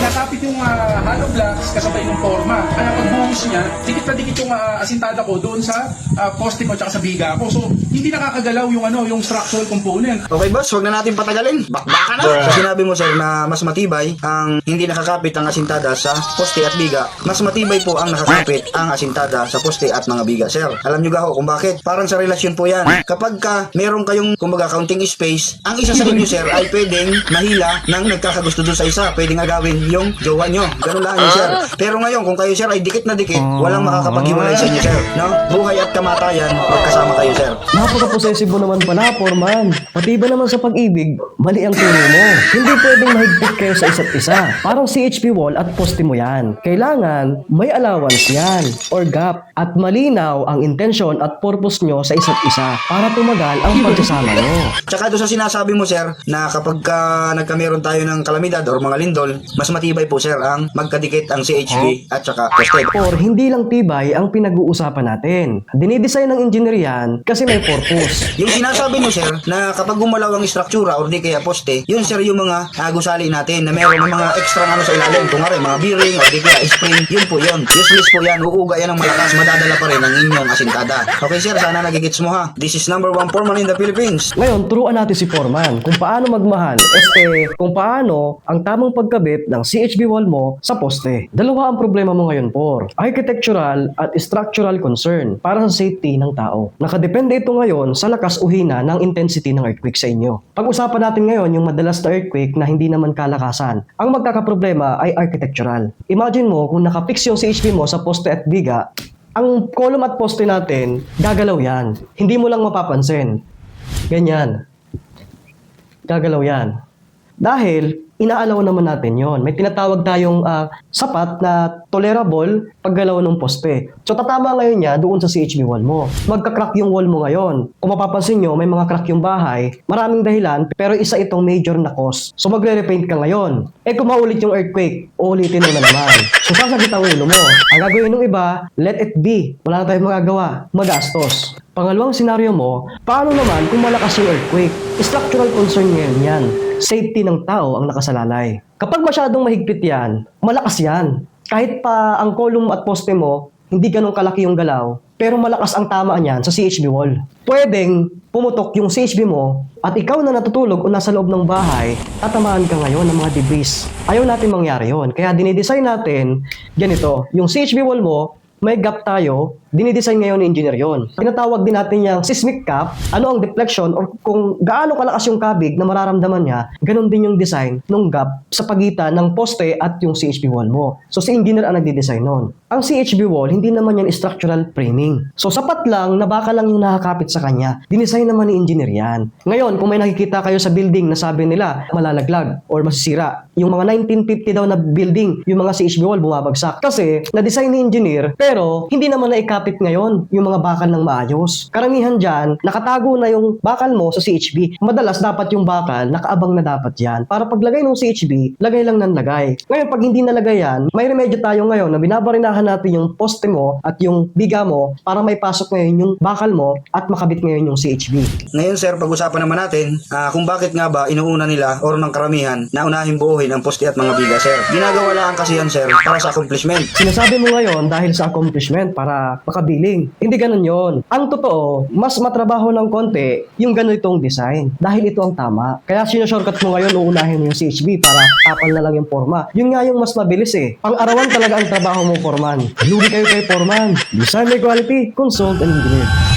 kinakapit yung ah, hollow blocks kasabay ng forma. Kaya pag buhos niya, dikit na dikit yung ah, asintada ko doon sa ah, poste ko tsaka sa biga ko. So, hindi nakakagalaw yung ano, yung structural component. Okay boss, huwag na natin patagalin. Bakbaka na. So sinabi mo sir na mas matibay ang hindi nakakapit ang asintada sa poste at biga. Mas matibay po ang nakakapit ang asintada sa poste at mga biga sir. Alam nyo gaho kung bakit? Parang sa relasyon po yan. Kapag ka meron kayong kumbaga counting space, ang isa sa inyo sir ay pwedeng mahila ng nagkakagusto dun sa isa. Pwedeng agawin yung jowa nyo. Ganun lang yun sir. Pero ngayon kung kayo sir ay dikit na dikit, walang makakapaghiwalay sa inyo sir. No? Buhay at kamatayan, magkasama kayo sir. Napaka-possessive mo naman pala, Foreman. Pati ba naman sa pag-ibig, mali ang turo mo. Hindi pwedeng mahigpit kayo sa isa't isa. Parang CHP wall at poste mo yan. Kailangan may allowance yan or gap at malinaw ang intention at purpose nyo sa isa't isa para tumagal ang pagsasama nyo. Tsaka doon sa sinasabi mo sir na kapag ka nagkameron tayo ng kalamidad or mga lindol, mas matibay po sir ang magkadikit ang CHV at saka poste. Or hindi lang tibay ang pinag-uusapan natin. Dinidesign ng engineer yan kasi may purpose. Yung sinasabi mo sir na kapag gumalaw ang struktura or di kaya poste, yun sir yung mga uh, gusali natin na meron ng mga extra ano sa ilalim. Kung mga bearing or di kaya spring, yun po yun. Useless po yan, uuga yan ng malakas, madadala pa rin ang inyong asintada. Okay sir, sana nagigits mo ha. This is number one foreman in the Philippines. Ngayon, turuan natin si Foreman kung paano magmahal, este, kung paano ang tamang pagkabit ng CHB wall mo sa poste. Dalawa ang problema mo ngayon, Por. Architectural at structural concern para sa safety ng tao. Nakadepende ito ngayon sa lakas o hina ng intensity ng earthquake sa inyo. Pag-usapan natin ngayon yung madalas na earthquake na hindi naman kalakasan. Ang magkakaproblema ay architectural. Imagine mo kung nakafix yung CHB mo sa poste at biga, ang column at poste natin, gagalaw yan. Hindi mo lang mapapansin. Ganyan. Gagalaw yan. Dahil, inaalaw naman natin yon. May tinatawag tayong ah, sapat na tolerable paggalaw ng poste. So, tatama ngayon niya doon sa CHB wall mo. Magka-crack yung wall mo ngayon. Kung mapapansin nyo, may mga crack yung bahay. Maraming dahilan, pero isa itong major na cause. So, magre-repaint ka ngayon. Eh, kung maulit yung earthquake, uulitin mo na naman. So, sasakit ang ulo mo. Ang gagawin ng iba, let it be. Wala na tayong magagawa. Magastos. Pangalawang senaryo mo, paano naman kung malakas yung earthquake? Structural concern ngayon yan. Safety ng tao ang nakasalalay. Kapag masyadong mahigpit yan, malakas yan. Kahit pa ang column at poste mo, hindi ganun kalaki yung galaw, pero malakas ang tama niyan sa CHB wall. Pwedeng pumutok yung CHB mo at ikaw na natutulog o nasa loob ng bahay, tatamaan ka ngayon ng mga debris. Ayaw natin mangyari yon. Kaya dinidesign natin ganito, yung CHB wall mo, may gap tayo, dinidesign ngayon ni engineer yon. Tinatawag din natin yung seismic cap, ano ang deflection or kung gaano kalakas yung kabig na mararamdaman niya, ganun din yung design ng gap sa pagitan ng poste at yung CHB wall mo. So si engineer ang nagde-design nun. Ang CHB wall, hindi naman yan structural framing. So sapat lang na baka lang yung nakakapit sa kanya. Dinesign naman ni engineer yan. Ngayon, kung may nakikita kayo sa building na sabi nila malalaglag or masisira, yung mga 1950 daw na building, yung mga CHB wall bumabagsak. Kasi na-design ni engineer, pero hindi naman naikapit ngayon yung mga bakal ng maayos. Karamihan dyan, nakatago na yung bakal mo sa CHB. Madalas dapat yung bakal, nakaabang na dapat yan. Para paglagay ng CHB, lagay lang ng lagay. Ngayon, pag hindi nalagay yan, may remedyo tayo ngayon na binabarinahan natin yung poste mo at yung biga mo para may pasok ngayon yung bakal mo at makabit ngayon yung CHB. Ngayon sir, pag-usapan naman natin ah, kung bakit nga ba inuuna nila or ng karamihan na unahin buuhin ang poste at mga biga sir. Ginagawa lang kasi yan sir para sa accomplishment. Sinasabi mo ngayon dahil sa accomplishment para makabiling. Hindi ganun yon. Ang totoo, mas matrabaho ng konti yung ganitong design dahil ito ang tama. Kaya sinashortcut mo ngayon uunahin mo yung CHB para tapal na lang yung forma. Yun nga yung mas mabilis eh. Pang-arawan talaga ang trabaho mo, Foreman. Lugi kayo kay Foreman. Design by quality, consult and engineer.